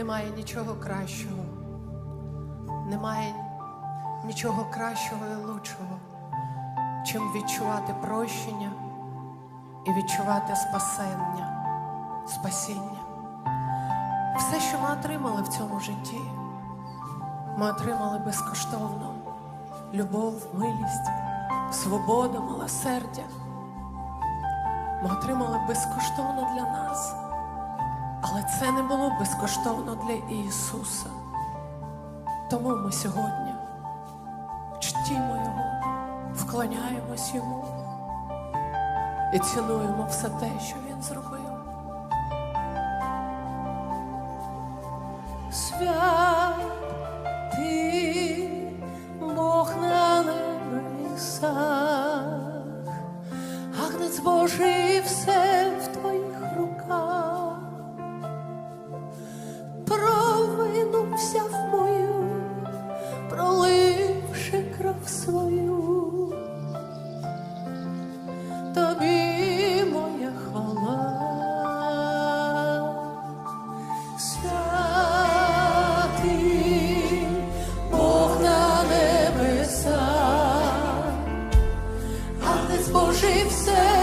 Немає нічого кращого. Немає нічого кращого і лучшого, чим відчувати прощення і відчувати спасення, спасіння. Все, що ми отримали в цьому житті, ми отримали безкоштовно любов, милість, свободу, милосердя. Ми отримали безкоштовно для нас. Але це не було безкоштовно для Ісуса. Тому ми сьогодні чтімо Його, вклоняємось Йому і цінуємо все те, що Він зробив. Святий Бог на небесах, Агнець Божий, все в твоїх свою, тобі моя хвала. Святий Бог на небесах, Агнець Божий все